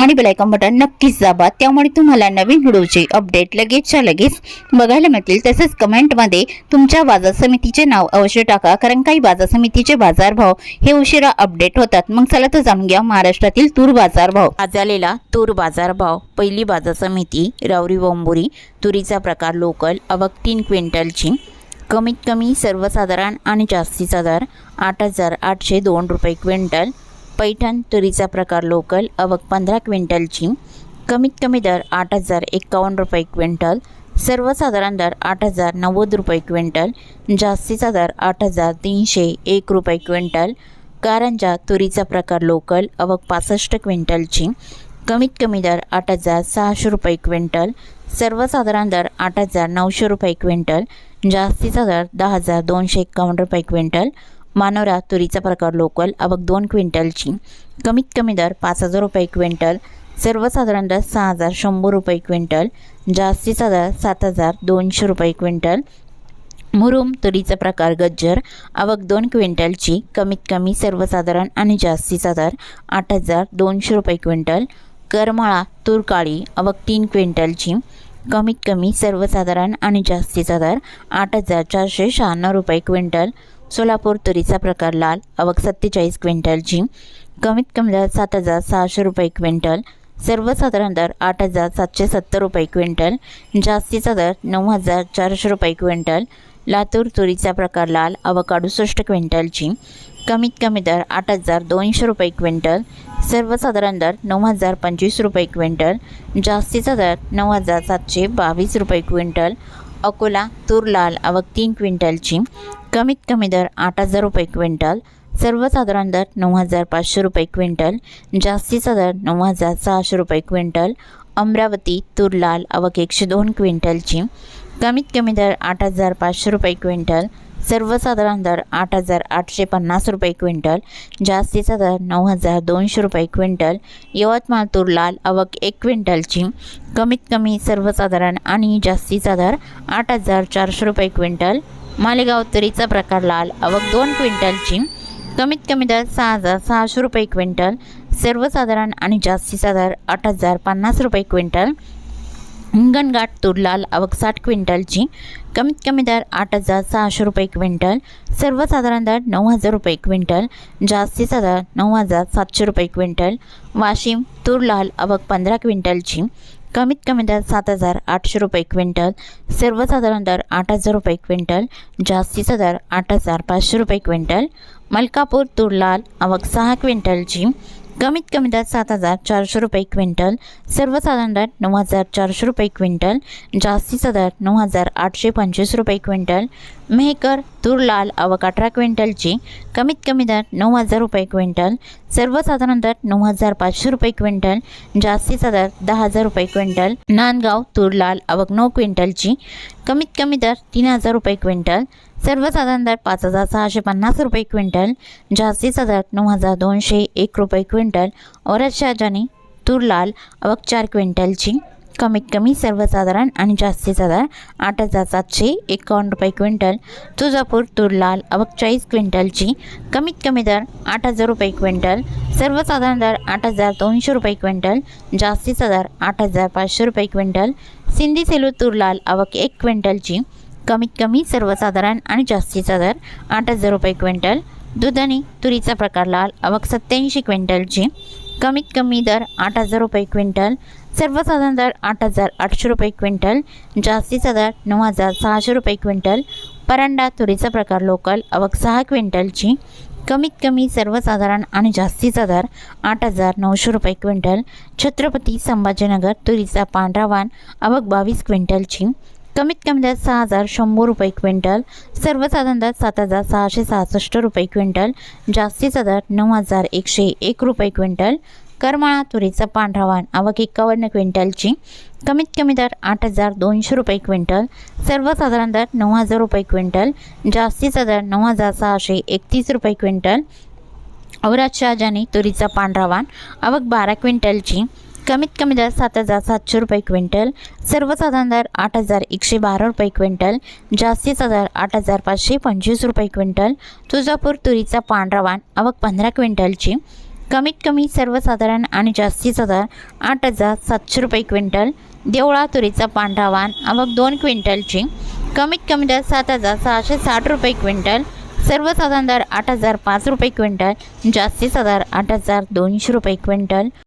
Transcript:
आणि bell icon button नक्कीच दाबा. त्यामुळे तुम्हाला नवीन व्हिडिओचे अपडेट लगेचच्या लगेच बघायला मिळतील. तसेच कमेंटमध्ये तुमच्या बाजार समितीचे नाव अवश्य टाका. कारण काही बाजार समितीचे बाजारभाव हे उशिरा अपडेट होतात. मग चला तर जाणून घ्या महाराष्ट्रातील तूर बाजारभाव आज आलेला तूर बाजारभाव पहिली बाजार समिती रावरी बोंबुरी तुरीचा प्रकार लोकल अवक तीन क्विंटलची. कमीत कमी सर्वसाधारण आणि जास्तीचा दर आठ हजार आठशे दोन रुपये क्विंटल. पैठण तुरीचा प्रकार लोकल अवक पंधरा क्विंटलची कमीत कमी दर आठ हजार एक्कावन्न रुपये क्विंटल सर्वसाधारण दर आठ हजार नव्वद रुपये क्विंटल जास्तीचा दर आठ हजार तीनशे एक रुपये क्विंटल कारंजा तुरीचा प्रकार लोकल अवक पासष्ट क्विंटलची कमीत कमी दर आठ हजार सहाशे रुपये क्विंटल सर्वसाधारण दर आठ हजार नऊशे रुपये क्विंटल जास्तीचा दर दहा हजार दोनशे एक्कावन्न रुपये क्विंटल मानोरा तुरीचा प्रकार लोकल अवक दोन क्विंटलची. कमीत कमी दर पाच हजार रुपये क्विंटल. सर्वसाधारण दर सहा हजार शंभर रुपये क्विंटल. जास्तीचा दर सात हजार दोनशे रुपये क्विंटल. मुरुम तुरीचा प्रकार गज्जर आवक दोन क्विंटलची. कमीत कमी सर्वसाधारण आणि जास्तीचा दर आठ हजार दोनशे रुपये क्विंटल. करमाळा तूर काळी आवक तीन क्विंटलची. कमीत कमी सर्वसाधारण आणि जास्तीचा दर आठ हजार चारशे शहाण्णव रुपये क्विंटल. सोलापूर तुरीचा प्रकार लाल आवक सत्तेचाळीस क्विंटलची कमीत कमी दर सात हजार सहाशे रुपये क्विंटल सर्वसाधारण दर आठ हजार सातशे सत्तर रुपये क्विंटल जास्तीचा दर नऊ हजार चारशे रुपये क्विंटल लातूर तुरीचा प्रकार लाल आवक अडुसष्ट क्विंटलची कमीत कमी दर आठ हजार दोनशे रुपये क्विंटल सर्वसाधारण दर नऊ हजार पंचवीस रुपये क्विंटल जास्तीचा दर नऊ हजार सातशे बावीस रुपये क्विंटल अकोला तूर लाल आवक तीन क्विंटलची. कमीत कमी दर आठ हजार रुपये क्विंटल. सर्वसाधारण दर नऊ हजार पाचशे रुपये क्विंटल. जास्तीचा दर नऊ हजार सहाशे रुपये क्विंटल. अमरावती तूर लाल आवक एकशे दोन क्विंटलची. कमीत कमी दर आठ हजार पाचशे रुपये क्विंटल. सर्वसाधारण दर आठ हजार आठशे पन्नास रुपये क्विंटल जास्तीचा दर नऊ हजार दोनशे रुपये क्विंटल यवतमाळ तूर लाल आवक एक क्विंटलची कमीत कमी सर्वसाधारण आणि जास्तीचा दर आठ हजार चारशे रुपये क्विंटल मालेगाव तुरीचा प्रकार लाल आवक दोन क्विंटलची कमीत कमी दर सहा हजार सहाशे रुपये क्विंटल सर्वसाधारण आणि जास्तीचा दर आठ हजार पन्नास रुपये क्विंटल हिंगणघाट तूर लाल आवक साठ क्विंटलची. कमीत कमी दर आठ हजार सहाशे रुपये क्विंटल. सर्वसाधारण दर नऊ हजार रुपये क्विंटल. जास्तीचा दर नऊ हजार सातशे रुपये क्विंटल. वाशिम तूर लाल आवक पंधरा क्विंटलची. कमीत कमी दर सात हजार आठशे रुपये क्विंटल. सर्वसाधारण दर आठ हजार रुपये क्विंटल. जास्तीचा दर आठ हजार पाचशे रुपये क्विंटल. मलकापूर तूर लाल आवक सहा क्विंटलची. कमीत कमी दर सात हजार चारशे रुपये क्विंटल सर्वसाधारण दर नऊ हजार चारशे रुपये क्विंटल जास्तीचा दर नऊ हजार आठशे पंचवीस रुपये क्विंटल मेहकर तूर लाल आवक अठरा क्विंटलची कमीत कमी दर नऊ हजार रुपये क्विंटल सर्वसाधारण दर नऊ हजार पाचशे रुपये क्विंटल जास्तीचा दर दहा हजार रुपये क्विंटल नांदगाव तूर लाल आवक नऊ क्विंटलची कमीत कमी दर तीन हजार रुपये क्विंटल सर्वसाधारण दर पाच हजार सहाशे पन्नास रुपये क्विंटल जास्तीचा दर नऊ हजार दोनशे एक रुपये क्विंटल औरत शाहजानी तूर लाल अवक चार क्विंटलची कमीत कमी सर्वसाधारण आणि जास्तीचा दर आठ हजार सातशे एकावन्न रुपये क्विंटल तुळजापूर तूर लाल अवक चाळीस क्विंटलची कमीत कमी दर आठ हजार रुपये क्विंटल सर्वसाधारण दर आठ हजार दोनशे रुपये क्विंटल जास्तीचा दर आठ हजार पाचशे रुपये क्विंटल सिंधी सेलू तूर लाल अवक एक क्विंटलची कमीत कमी सर्वसाधारण आणि जास्तीचा दर आठ हजार रुपये क्विंटल. दुधाणी तुरीचा प्रकार लाल आवक सत्याऐंशी क्विंटलची कमीत कमी दर आठ हजार रुपये क्विंटल. सर्वसाधारण दर आठ हजार आठशे रुपये क्विंटल. जास्तीचा दर नऊ हजार सहाशे रुपये क्विंटल. परांडा तुरीचा प्रकार लोकल आवक सहा क्विंटलची कमीत कमी सर्वसाधारण आणि जास्तीचा दर आठ हजार नऊशे रुपये क्विंटल. छत्रपती संभाजीनगर तुरीचा पांढरा वाण आवक बावीस क्विंटलची कमीत कमी दर सहा हजार शंभर रुपये क्विंटल सर्वसाधारण दर सात हजार सहाशे सहासष्ट रुपये क्विंटल जास्तीचा दर नऊ हजार एकशे एक रुपये क्विंटल करमाळा तुरीचा पांढरा वाण आवक एकावन्न क्विंटलची कमीत कमी दर आठ हजार दोनशे रुपये क्विंटल सर्वसाधारण दर नऊ हजार रुपये क्विंटल जास्तीचा दर नऊ हजार सहाशे एकतीस रुपये क्विंटल औराज शहाजानी तुरीचा पांढरा वाण आवक बारा क्विंटलची कमीत कमी दर सात हजार सातशे रुपये क्विंटल सर्वसाधारण दर आठ हजार एकशे बारा रुपये क्विंटल जास्तीचा दर आठ हजार पाचशे पंचवीस रुपये क्विंटल तुळजापूर तुरीचा पांढरा वाण आवक पंधरा क्विंटलची. कमीत कमी सर्वसाधारण आणि जास्तीचा दर आठ हजार सातशे रुपये क्विंटल देवळा तुरीचा पांढरा वाण आवक दोन क्विंटलची. कमीत कमी दर सात हजार सहाशे साठ रुपये क्विंटल सर्वसाधारण दर आठ हजार पाच रुपये क्विंटल जास्तीचा दर आठ हजार दोनशे रुपये क्विंटल.